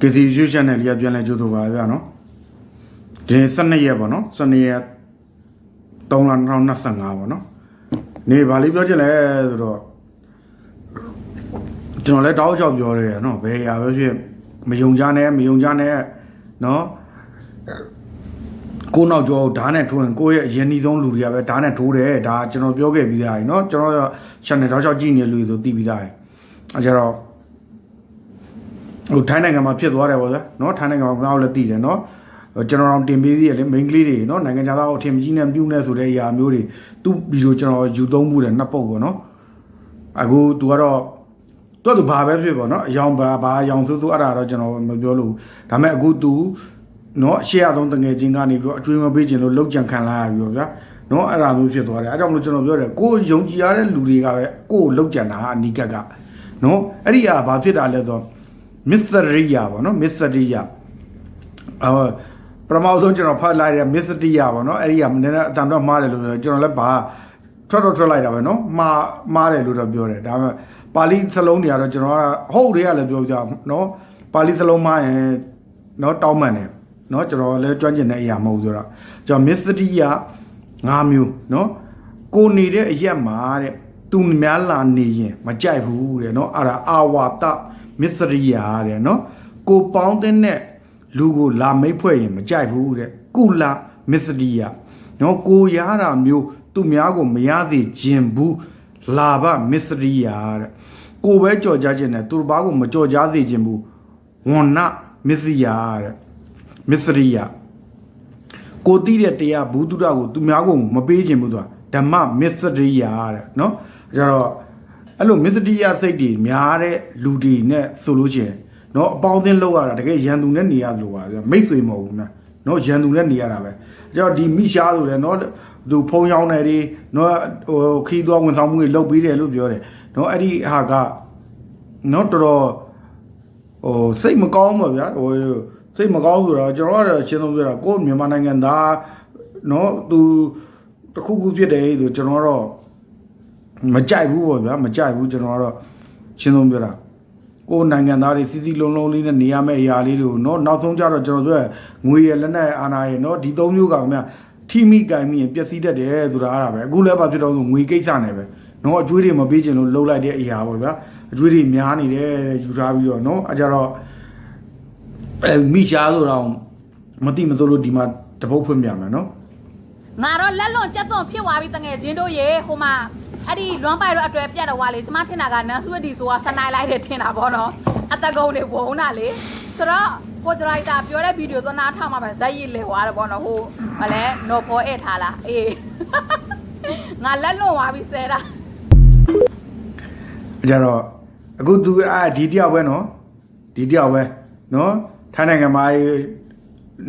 ကေစီရွှေချန်နယ်လေးကပြန်လဲကြိုးဆိုပါဗျာနော်ဒီနေ့12ရက်ပေါ့နော်12ရက်3လ2025ပေါ့နော်နေဘာလေးပြောချင်လဲဆိုတော့ကျွန်တော်လည်းတောက်ချောက်ပြောရဲနော်ဘယ်ရာပဲဖြစ်မယုံကြနဲ့မယုံကြနဲ့နော်ကိုနောက်ကျော်ဓာတ်နဲ့ထိုးရင်ကိုယ့်ရဲ့အရင်နှီးဆုံးလူတွေကပဲဓာတ်နဲ့ထိုးတယ်ဒါကျွန်တော်ပြောခဲ့ပြီးသားကြီးเนาะကျွန်တော် channel တောက်ချောက်ကြည့်နေလူတွေဆိုသိပြီးသားကြီးအဲကြတော့ ဟိုထိုင်းနိုင်ငံမှာဖြစ်သွားတယ်ပေါ့ဗျာနော်ထိုင်းနိုင်ငံမှာငါ့ကိုလည်းသိတယ်နော်ကျွန်တော်တို့တင်ပေးသေးတယ်လေ main ကလေးတွေနော်နိုင်ငံခြားသားအထင်ကြီးနဲ့မြူးနဲ့ဆိုတဲ့အရာမျိုးတွေသူ့ဗီဒီယိုကျွန်တော်ယူသုံးမှုတယ်နှစ်ပုတ်ပေါ့နော်အခုသူကတော့သူကသူဘာပဲဖြစ်ပေါ့နော်အယောင်ဘာဘာအယောင်ဆိုးဆိုးအဲ့ဒါတော့ကျွန်တော်မပြောလို့ဒါပေမဲ့အခုသူနော်ရှေ့ရဆုံးတငယ်ချင်းကနေပြီးတော့အကျွေးမပေးခြင်းလို့လောက်ကြံခံလာရပြီပေါ့ဗျာနော်အဲ့ဒါမျိုးဖြစ်သွားတယ်အဲကြောင့်မလို့ကျွန်တော်ပြောတယ်ကိုယုံကြည်ရတဲ့လူတွေကပဲကိုကိုလောက်ကြံတာအနိကကနော်အဲ့ဒီအရာဘာဖြစ်တာလဲဆိုတော့ မစ္စရိယာပေါ့နော်မစ္စရိယာအော်ပထမဆုံးကျွန်တော်ဖတ်လိုက်တဲ့မစ္စရိယာပေါ့နော်အဲ့ဒီကနည်းနည်းအတန်တော့မှားတယ်လို့ပြောကျွန်တော်လည်းဘာထွက်တော့ထွက်လိုက်တာပဲနော်မှားမှားတယ်လို့တော့ပြောတယ်ဒါပေမဲ့ပါဠိစလုံးတွေကတော့ကျွန်တော်ကဟုတ်တွေကလည်းပြောကြနော်ပါဠိစလုံးမှားရင်နော်တောင်းမှန်တယ်နော်ကျွန်တော်လည်းကျွမ်းကျင်တဲ့အရာမဟုတ်ဆိုတော့ကျွန်တော်မစ္စရိယာ၅မျိုးနော်ကိုနေတဲ့အရက်မှာတဲ့သူများလာနေရင်မကြိုက်ဘူးတဲ့နော်အဲ့ဒါအာဝါတ မစ္စရိယာတဲ့နော်ကိုပေါင်းတဲ့နဲ့လူကိုလာမိတ်ဖွဲ့ရင်မကြိုက်ဘူးတဲ့ကုလမစ္စရိယာနော်ကိုရတာမျိုးသူများကိုမရစေခြင်းဘူးလာဘမစ္စရိယာတဲ့ကိုပဲကြော်ကြခြင်းနဲ့သူတစ်ပါးကိုမကြော်ကြစေခြင်းဘူးဝဏ္ဏမစ္စရိယာတဲ့မစ္စရိယာကိုတိတဲ့တရားဘူးတုဒ္ဒကိုသူများကိုမပေးခြင်းဘူးဆိုတာဓမ္မမစ္စရိယာတဲ့နော်အဲတော့ အဲ့လိုမစ္စတီးယားစိတ်တွေများတဲ့လူတွေနဲ့ဆိုလို့ရှိရင်နော်အပေါင်းအသင်းလောက်ရတာတကယ်ရန်သူနဲ့နေရလို့ပါမိတ်ဆွေမဟုတ်ဘူးနော်နော်ရန်သူနဲ့နေရတာပဲအဲ့တော့ဒီမိရှားဆိုတယ်နော်သူဖုံးရောက်နေတယ်နော်ဟိုခီးသွားဝန်ဆောင်မှုတွေလုပ်ပေးတယ်လို့ပြောတယ်နော်အဲ့ဒီဟာကနော်တော်တော်ဟိုစိတ်မကောင်းပါဗျာဟိုစိတ်မကောင်းဆိုတော့ကျွန်တော်ကတော့ရှင်းဆုံးပြောတာကိုယ်မြန်မာနိုင်ငံသားနော်သူတခုခုဖြစ်တယ်ဆိုကျွန်တော်တော့ မကြိုက်ဘူးပေါ့ဗျာမကြိုက်ဘူးကျွန်တော်ကတော့ရှင်းဆုံးပြောတာကိုယ်နိုင်ငံသားတွေစီစီလုံးလုံးလေးနဲ့နေရမယ့်အရာလေးတွေကိုเนาะနောက်ဆုံးကြတော့ကျွန်တော်တို့ငွေရလက်နဲ့အာနာရเนาะဒီသုံးမျိုးကခင်ဗျာထိမိကင်မိရင်ပျက်စီးတတ်တယ်ဆိုတာအဲ့ဒါပဲအခုလည်းဘာဖြစ်တော့ဆိုငွေကိစ္စနဲ့ပဲเนาะအကျွေးတွေမပေးချင်လို့လှုပ်လိုက်တဲ့အရာပေါ့ဗျာအကျွေးတွေများနေတယ်ယူထားပြီးတော့เนาะအဲကြတော့အဲမိရှားဆိုတော့မတိမစိုးလို့ဒီမှာတပုတ်ဖွင့်ပြမယ်เนาะ ငါတော့လက်လွန်ကြက်သွန်ဖြစ်သွားပြီတငယ်ချင်းတို့ရေဟိုမှာ အဲ့ဒီလွမ်းပိုက်တော့အတွဲပြတ်တော့ဝါလေကျမထင်တာကနန်ဆူဝတီဆိုတာစနိုင်လိုက်တယ်ထင်တာပေါ့နော်အသက်ကုန်နေဝုန်းတာလေဆိုတော့ကိုဒရိုက်တာပြောတဲ့ဗီဒီယိုသွားနားထားမှာပဲဇက်ရည်လဲသွားတယ်ပေါ့နော်ဟိုမလဲနော်ဖောအဲ့ထားလားအေးငါလက်လွန်သွားပြီဆဲတာကြတော့အခုသူအာဒီတယောက်ပဲနော်ဒီတယောက်ပဲနော်ထိုင်းနိုင်ငံမှာ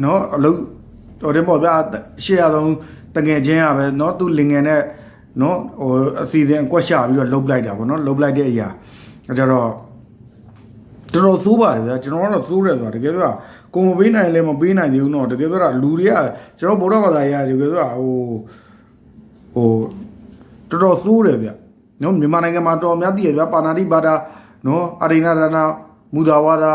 နော်အလုပ်တော်တယ်ပေါ့ဗျာရှေ့ရအောင်တငယ်ချင်းရပဲနော်သူလင်ငယ်နဲ့ เนาะဟိုအစီအစဉ်အကွက်ရှာပြီးတော့လှုပ်လိုက်တာပေါ့เนาะလှုပ်လိုက်တဲ့အရာအဲကြတော့တော်တော်သိုးပါတယ်ဗျာကျွန်တော်ကတော့သိုးတယ်ဆိုတာတကယ်ပြောကိုမပေးနိုင်လဲမပေးနိုင်သေးဘူးเนาะတကယ်ပြောတာလူတွေကကျွန်တော်ဗုဒ္ဓဘာသာရေးတကယ်ပြောဟိုဟိုတော်တော်သိုးတယ်ဗျာ နော်မြန်မာနိုင်ငံမှာတော်များတည်ရဗျာပါဏာတိပါဒနော်အရိဏရဏမူဒါဝါဒ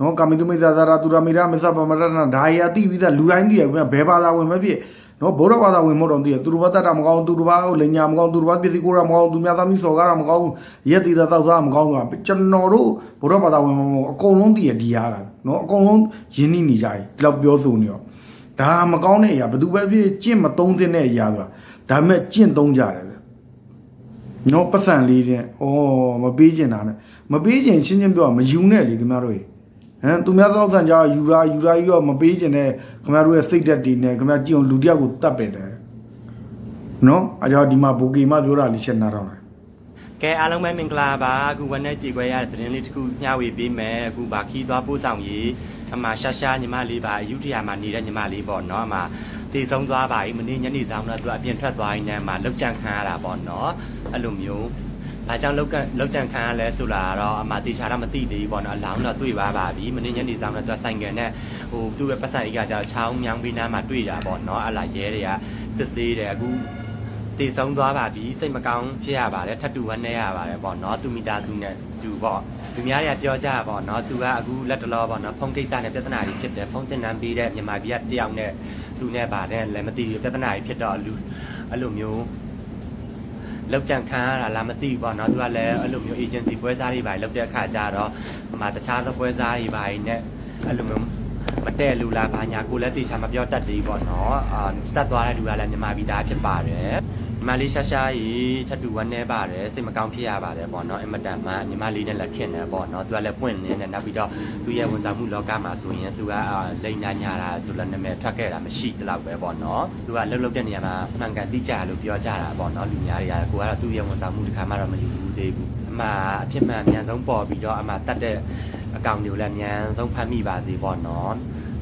နော်ကာမိတုမိသဇာရာသူရမေရမစ္စပမရဏဒါရီယာတိပြီးသားလူတိုင်းတည်ရဗျာဘယ်ဘာသာဝင်မဖြစ် နော်ဗုဒ္ဓဘာသာဝင်မဟုတ်တော့တည်ရသူတို့ဘာတတ်တာမကောင်းသူတို့ဘာလိညာမကောင်းသူတို့ဘာပစ္စည်းကိုရမကောင်းသူများသားမိစော်ကားတာမကောင်းရက်တည်တာတောက်စားမကောင်းဆိုတာကျွန်တော်တို့ဗုဒ္ဓဘာသာဝင်မဟုတ်အကုန်လုံးတည်ရဒီဟာကနော်အကုန်လုံးယဉ်နှီးနေကြတယ်ဒီလောက်ပြောဆိုနေရောဒါမကောင်းတဲ့အရာဘယ်သူပဲဖြစ်ကျင့်မသုံးသင့်တဲ့အရာဆိုတာဒါပေမဲ့ကျင့်သုံးကြတယ်ဗျနော်ပတ်စံလေးတဲ့ဩမပေးကျင်တာနဲ့မပေးကျင်ချင်းချင်းပြောမယူနဲ့လေခင်ဗျားတို့ရေ ဟမ်သူများသောဆန်ကြယူရာယူရာကြီးတော့မပေးကျင်တဲ့ခင်ဗျားတို့ရဲ့စိတ်သက်တည်နေခင်ဗျားကြည့်အောင်လူတယောက်ကိုတတ်ပင်တယ်နော်အကြောဒီမှာဘူကီမပြောတာလေးရှင်းနာတော့တယ်ကဲအားလုံးပဲမင်္ဂလာပါအခုဝန်နဲ့ကြည်ခွဲရတဲ့သတင်းလေးတစ်ခုမျှဝေပေးမယ်အခုဗာခီးသွားပို့ဆောင်ရေးအမရှာရှာညီမလေးပါအယူထရာမှာနေတဲ့ညီမလေးပေါ့နော်အမတည်ဆုံးသွားပါပြီမနေ့ညနေဆောင်တော့သူအပြင်ထွက်သွားရင်းနဲ့အမလောက်ကြံခံရတာပေါ့နော်အဲ့လိုမျိုး ဘာကြောင့်လောက်ကလောက်ကြံခံရလဲဆိုလာတော့အမတေချာတော့မသိသေးဘူးပေါ့နော်အလောင်းတော့တွေ့ပါပါပြီမနေ့ညနေဆောင်တော့သူဆိုင်ကန်နဲ့ဟိုသူ့ရဲ့ပတ်စံအိတ်ကကျတော့ချောင်းမြောင်းပြီးနားမှာတွေ့တာပေါ့နော်အလားရဲတွေကစစ်ဆေးတယ်အခုတည်ဆုံးသွားပါပြီစိတ်မကောင်းဖြစ်ရပါတယ်ထပ်တူဝမ်းနေရပါတယ်ပေါ့နော်သူမိသားစုနဲ့တူပေါ့သူများတွေကပြောကြတာပေါ့နော်သူကအခုလက်တလောပေါ့နော်ဖုန်းကိစ္စနဲ့ပြဿနာကြီးဖြစ်တယ်ဖုန်းတင်နန်းပေးတဲ့မြန်မာပြည်ကတယောက်နဲ့သူနဲ့ပါတယ်လည်းမသိဘူးပြဿနာကြီးဖြစ်တော့လူအဲ့လိုမျိုး လောက်ကြံခံရတာလားမသိဘူးပေါ့နော်သူကလည်းအဲ့လိုမျိုး agency ပွဲစားတွေပါလောက်တဲ့အခါကျတော့ဟိုမှာတခြားသောပွဲစားတွေပါနဲ့အဲ့လိုမျိုးမတဲ့လူလားဘာညာကိုလည်းတေချာမပြောတတ်သေးပေါ့နော်အာစက်သွားတဲ့လူကလည်းမြန်မာပြည်သားဖြစ်ပါတယ်ညီ မလေးရှာရှာကြီးထပ်တူဝမ်းနေပါတယ်စိတ်မကောင်းဖြစ်ရပါတယ်ပေါ့နော်အင်မတန်မှညီမလေးနဲ့လက်ခင်နေပေါ့နော်သူကလည်းပွင့်နေတယ်နောက်ပြီးတော့သူရဲ့ဝန်ဆောင်မှုလောကမှာဆိုရင်သူကအာလိန်နာညာတာဆိုလည်းနာမည်ထွက်ခဲ့တာမရှိတလောက်ပဲပေါ့နော်သူကလှုပ်လှုပ်တဲ့နေရာမှာမှန်ကန်တိကျလို့ပြောကြတာပေါ့နော်လူများတွေကကိုကတော့သူ့ရဲ့ဝန်ဆောင်မှုတစ်ခါမှတော့မယူဘူးသေးဘူးအမှအဖြစ်မှန်အမြန်ဆုံးပေါ်ပြီးတော့အမှတတ်တဲ့အကောင်တွေကိုလည်းအမြန်ဆုံးဖမ်းမိပါစေပေါ့နော်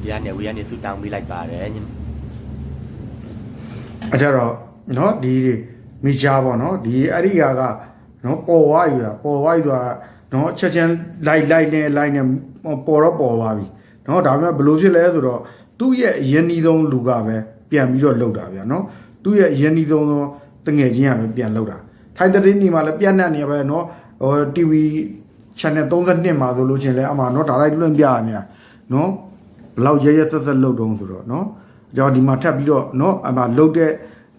ဒီကနေဝေကနေဆူတောင်းပေးလိုက်ပါတယ်ညီအကြတော့ နော်ဒီမီရှားပေါ့နော်ဒီအဲ့ဒီဟာကနော်ပေါ်ွားယူတာပေါ်ွားယူတာနော်ချက်ချင်းလိုက်လိုက်နဲ့လိုက်နဲ့ပေါ်တော့ပေါ်သွားပြီနော်ဒါပေမဲ့ဘယ်လိုဖြစ်လဲဆိုတော့သူ့ရဲ့အရင်ဤဆုံးလူကပဲပြန်ပြီးတော့လောက်တာဗျာနော်သူ့ရဲ့အရင်ဤဆုံးသောတငယ်ချင်းကပဲပြန်လောက်တာထိုင်းတရင်နေမှာလည်းပြန်နှက်နေပဲနော်ဟို TV channel 32မှာဆိုလို့ချင်းလဲအမှနော်ဒါလိုက်လွင့်ပြရနေနော်ဘလောက်ရဲရဲဆက်ဆက်လောက်တုံးဆိုတော့နော်အကြောင်းဒီမှာထပ်ပြီးတော့နော်အမှလောက်တဲ့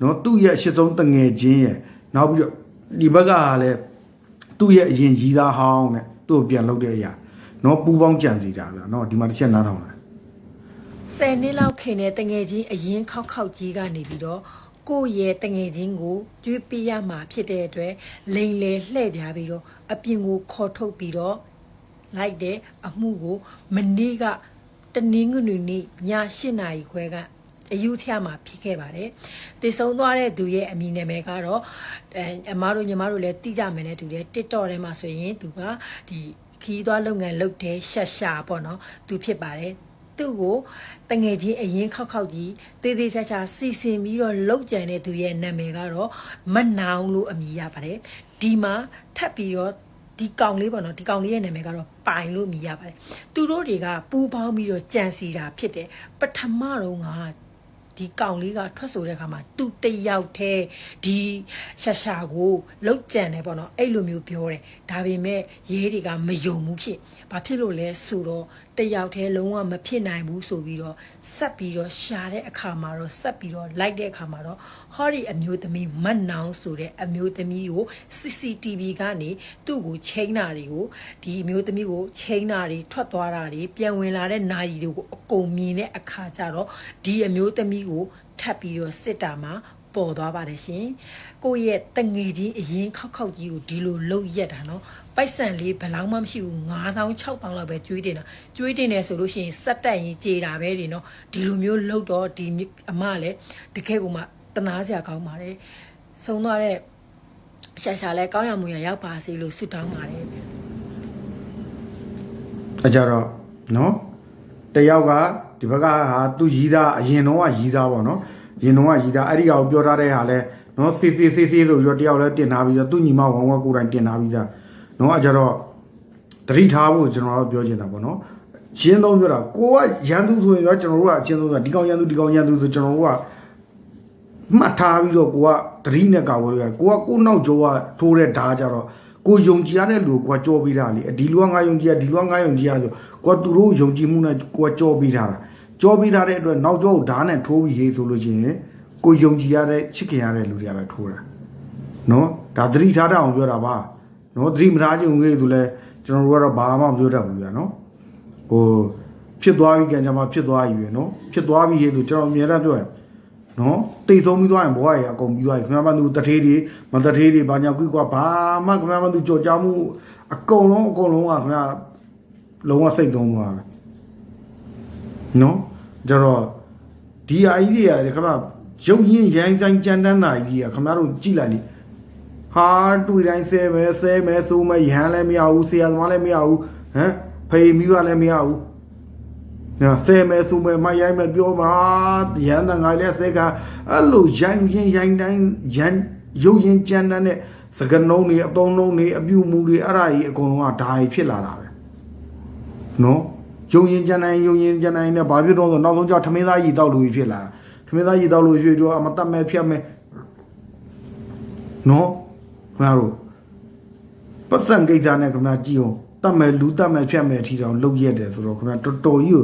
နော်သူ့ရဲ့အရှိဆုံးတငယ်ချင်းရဲ့နောက်ပြီးတော့ဒီဘက်ကဟာလည်းသူ့ရဲ့အရင်ရီးသားဟောင်းနဲ့သူ့ကိုပြန်လုပ်တဲ့အရာနော်ပူပေါင်းကြံစီတာဗျာနော်ဒီမှာတစ်ချက်နားထောင်လာဆယ်နှစ်လောက်ခင်တဲ့တငယ်ချင်းအရင်ခောက်ခောက်ကြီးကနေပြီးတော့ကိုယ့်ရဲ့တငယ်ချင်းကိုကျွေးပေးရမှာဖြစ်တဲ့အတွက်လိန်လေလှည့်ပြားပြီးတော့အပြင်ကိုခေါ်ထုတ်ပြီးတော့လိုက်တဲ့အမှုကိုမနေ့ကတနင်္ဂနွေနေ့ည8နာရီခွဲက အယူထရမှာဖြစ်ခဲ့ပါတယ်။တည်ဆုံသွားတဲ့သူရဲ့အမည်နာမည်ကတော့အဲအမားတို့ညီမတို့လည်းသိကြမယ်နဲ့တူတယ် TikTok ထဲမှာဆိုရင်သူကဒီခီးသွားလုပ်ငန်းလုပ်တဲ့ရှက်ရှာပေါ့နော်သူဖြစ်ပါတယ်။သူ့ကိုတငယ်ချင်းအရင်ခောက်ခောက်ကြီးတေးသေးချာချာစီစဉ်ပြီးတော့လောက်ကြံတဲ့သူရဲ့နာမည်ကတော့မနောင်လို့အမည်ရပါတယ်ဒီမှာထပ်ပြီးတော့ဒီကောင်လေးပေါ့နော်ဒီကောင်လေးရဲ့နာမည်ကတော့ပိုင်လို့အမည်ရပါတယ်သူတို့တွေကပူပေါင်းပြီးတော့ကြံစီတာဖြစ်တယ်ပထမတော့က ဒီကောင်လေးကထွက်ဆိုတဲ့အခါမှာသူတယောက်တည်းဒီရှာရှာကိုလောက်ကြံတယ်ပေါ့နော်အဲ့လိုမျိုးပြောတယ်ဒါပေမဲ့ရဲတွေကမယုံဘူးဖြစ်ဘာဖြစ်လို့လဲဆိုတော့ တယောက်တည်းလုံးဝမဖြစ်နိုင်ဘူးဆိုပြီးတော့ဆက်ပြီးတော့ရှာတဲ့အခါမှာတော့ဆက်ပြီးတော့လိုက်တဲ့အခါမှာတော့ဟောဒီအမျိုးသမီးမတ်နောင်ဆိုတဲ့အမျိုးသမီးကို CCTV ကနေသူ့ကိုချိန်တာတွေကိုဒီအမျိုးသမီးကိုချိန်တာတွေထွက်သွားတာတွေပြန်ဝင်လာတဲ့နာရီတွေကိုအကုန်မြင်တဲ့အခါကျတော့ဒီအမျိုးသမီးကိုထပ်ပြီးတော့စစ်တာမှာ ပေါ်သွားပါတယ်ရှင်ကိုယ့်ရဲ့တငယ်ချင်းအရင်ခောက်ခောက်ကြီးကိုဒီလိုလှုပ်ရက်တာနော်ပိုက်ဆံလေးဘယ်လောက်မှမရှိဘူး9000 6000လောက်ပဲကျွေးတင်တာကျွေးတင်တယ်ဆိုလို့ရှိရင်စက်တက်ရင်ကြေတာပဲဒီနော်ဒီလိုမျိုးလှုပ်တော့ဒီအမလည်းတကယ်ကိုမှတနာစရာကောင်းပါတယ်ဆုံးသွားတဲ့ရှာရှာလဲကောင်းရမှုရရောက်ပါစေလို့ဆုတောင်းပါတယ်အကြတော့နော်တယောက်ကဒီဘက်ကဟာသူရီးသားအရင်တော့ကရီးသားပေါ့နော်အ ရင်တော့ကရီးသားအဲ့ဒီကောင်ပြောထားတဲ့ဟာလဲနော်စီစီစီစီဆိုပြီးတော့တယောက်လဲတင်ထားပြီးတော့သူ့ညီမဝမ်ဝမ်ကိုယ်တိုင်တင်ထားပြီးသားနော်အကြတော့တတိထားဖို့ကျွန်တော်တို့ပြောချင်တာပေါ့နော်ရှင်းတော့ပြောတာကိုကရန်သူဆိုရင်ရောကျွန်တော်တို့ကအချင်းဆုံးဆိုဒီကောင်ရန်သူဒီကောင်ရန်သူဆိုကျွန်တော်တို့ကမှတ်ထားပြီးတော့ကိုကတတိနဲ့ကာဝယ်လို့ရကိုကကိုနောက်ကျော်ကထိုးတဲ့ဓာတ်ကြတော့ကိုယုံကြည်ရတဲ့လူကိုကကြောပေးတာလေဒီလူကငါယုံကြည်ရဒီလူကငါယုံကြည်ရဆိုကိုကသူတို့ယုံကြည်မှုနဲ့ကိုကကြောပေးထားတာ ကြောပေးထားတဲ့အတွက်နောက်ကျောကိုဓာတ်နဲ့ထိုးပြီးဟေးဆိုလို့ရှိရင်ကိုယုံကြည်ရတဲ့ချစ်ခင်ရတဲ့လူတွေကပဲထိုးတာနော်ဒါသတိထားတတ်အောင်ပြောတာပါနော်သတိမထားခြင်းငွေဆိုလဲကျွန်တော်တို့ကတော့ဘာမှမပြောတတ်ဘူးဗျာနော်ဟိုဖြစ်သွားပြီကံကြမှာဖြစ်သွားပြီပဲနော်ဖြစ်သွားပြီဟေးဆိုကျွန်တော်အမြဲတမ်းပြောရနော်တိတ်ဆုံးပြီးသွားရင်ဘဝရအကုန်ပြီးသွားပြီခင်ဗျားမသူတထေးတွေမတထေးတွေဘာညာကွီကွာဘာမှခင်ဗျားမသူကြော်ကြားမှုအကုန်လုံးအကုန်လုံးကခင်ဗျားလုံးဝစိတ်သုံးသွားတယ် နော်ကြတော့ဒီအကြီးတွေကခင်ဗျားရုပ်ရင်းရိုင်းဆိုင်ကြမ်းတမ်းတာကြီးကခင်ဗျားတို့ကြည့်လိုက်လေဟာတွေ့တိုင်းဆဲမယ်ဆဲမယ်ဆိုမယ်ရဟန်းလည်းမရဘူးဆရာသမားလည်းမရဘူးဟမ်ဖေမိဘလည်းမရဘူးနော်ဆဲမဲဆူမဲမရိုင်းမဲပြောမှာရန်တန်ငါလည်းဆဲကအဲ့လိုရိုင်းရင်ရိုင်းတိုင်းရန်ရုပ်ရင်ကြမ်းတမ်းတဲ့စကနုံးတွေအသုံးလုံးတွေအပြုမူတွေအဲ့ဒါကြီးအကုန်လုံးကဒါကြီးဖြစ်လာတာပဲနော် ရုပ်ရင်ကြမ်းတိုင်းရုပ်ရင်ကြမ်းတိုင်းနဲ့ဘာဖြစ်တော့ဆိုနောက်ဆုံးကျထမင်းသားကြီးတောက်လို့ဖြစ်လာတာထမင်းသားကြီးတောက်လို့ဖြစ်တော့အမတတ်မဲဖြတ်မဲနော်ခင်ဗျားတို့ပတ်စံကိစ္စနဲ့ခင်ဗျားကြည့်အောင်တတ်မဲ့လူတတ်မဲ့ဖြတ်မဲ့အထီတောင်လောက်ရက်တယ်ဆိုတော့ခင်ဗျားတော်တော်ကြီးကို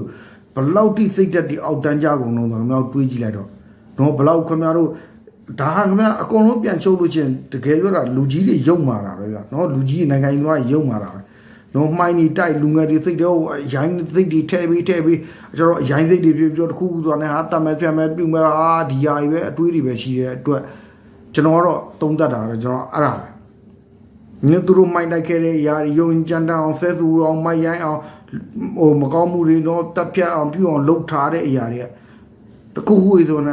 ဘလောက်တိစိတ်တက်ဒီအောက်တန်းကြကုန်လုံးဆိုခင်ဗျားတို့တွေးကြည့်လိုက်တော့နော်ဘလောက်ခင်ဗျားတို့ဒါဟာခင်ဗျားအကုန်လုံးပြန်ချုပ်လို့ချင်းတကယ်ပြောတာလူကြီးတွေယုံမာတာပဲဗျာနော်လူကြီးနိုင်ငံကြီးတွေကယုံမာတာပဲ နော်မှိုင်းနေတိုက်လူငယ်တွေစိတ်တော့ရိုင်းစိတ်တွေထဲပြီးထဲပြီးကျွန်တော်ရိုင်းစိတ်တွေပြပြောတခုခုဆိုတော့ねဟာတတ်မဲ့ဖြတ်မဲ့ပြုမဲ့ဟာဒီဟာကြီးပဲအတွေးတွေပဲရှိတဲ့အတွက်ကျွန်တော်ကတော့သုံးသပ်တာတော့ကျွန်တော်အဲ့ဒါပဲညသူတို့မိုင်းတိုက်ခဲ့တဲ့အရာတွေယုံကြမ်းတမ်းအောင်ဆဲဆူအောင်မိုက်ရိုင်းအောင်ဟိုမကောင်းမှုတွေတော့တက်ပြတ်အောင်ပြုအောင်လှုပ်ထားတဲ့အရာတွေကတခုခုဆိုတော့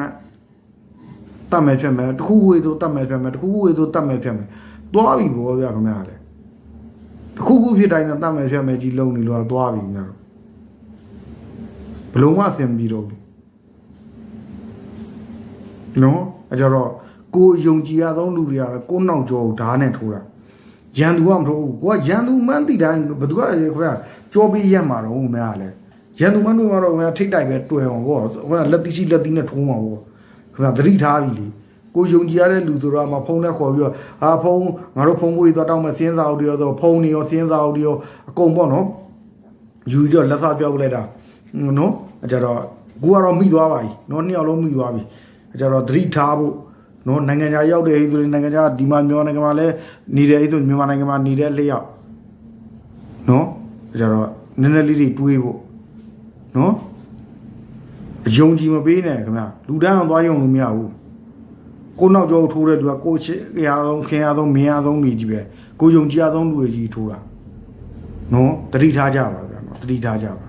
တတ်မယ်ဖြစ်မယ်တခုခုဆိုတတ်မယ်ဖြစ်မယ်တခုခုဆိုတတ်မယ်ဖြစ်မယ်သွားပြီဘောဗျာခင်ဗျားလေ တခုခုဖြစ်တိုင်းတော့တတ်မယ်ဖြစ်မယ်ကြီးလုံနေလို့သွားပြီခင်ဗျားဘလုံးဝအဆင်မပြေတော့ဘူးနော်အဲကြတော့ကိုယုံကြည်ရသောလူတွေကပဲကိုနောက်ကျော်ကိုဓာတ်နဲ့ထိုးတာရန်သူကမထိုးဘူးကိုကရန်သူမှန်းသိတိုင်းဘယ်သူကခေါ်ကြောပေးရက်မှာတော့ဦးမရလဲရန်သူမှန်းတို့ကတော့ငါထိတ်တိုက်ပဲတွေ့အောင်ပေါ့ဟိုကလက်တိရှိလက်တိနဲ့ထိုးမှာပေါ့ခင်ဗျာသတိထားပြီလေ ကိုယုံကြည်ရတဲ့လူဆိုတော့မှဖုန်းနဲ့ခေါ်ပြီးတော့ဟာဖုန်းငါတို့ဖုန်းပွေးသွားတောင်းမဲ့စင်းစာအုပ်တွေရောဆိုဖုန်းတွေရောစင်းစာအုပ်တွေရောအကုန်ပေါ့နော်ယူပြီးတော့လက်စားပြောက်လိုက်တာနော်အဲကြတော့ကိုကတော့မိသွားပါပြီနော်နှစ်ယောက်လုံးမိသွားပြီအဲကြတော့သတိထားဖို့နော်နိုင်ငံခြားရောက်တဲ့ဟိဆိုရင်နိုင်ငံခြားဒီမှာမြန်မာနိုင်ငံမှာလည်းနေတဲ့ဟိဆိုမြန်မာနိုင်ငံမှာနေတဲ့လျှောက်နော်အဲကြတော့နည်းနည်းလေးတွေတွေးဖို့နော်အယုံကြည်မပေးနဲ့ခင်ဗျာလူတန်းအောင်သွားယုံလို့မရဘူး ကိုနောက်ကျောထိုးတဲ့သူကကိုချစ်ရအောင်ခင်ရအောင်မင်းရအောင်နေကြီးပဲကိုယုံကြည်ရအောင်လူကြီးထိုးတာနော်တတိထားကြပါဗျာနော်တတိထားကြပါ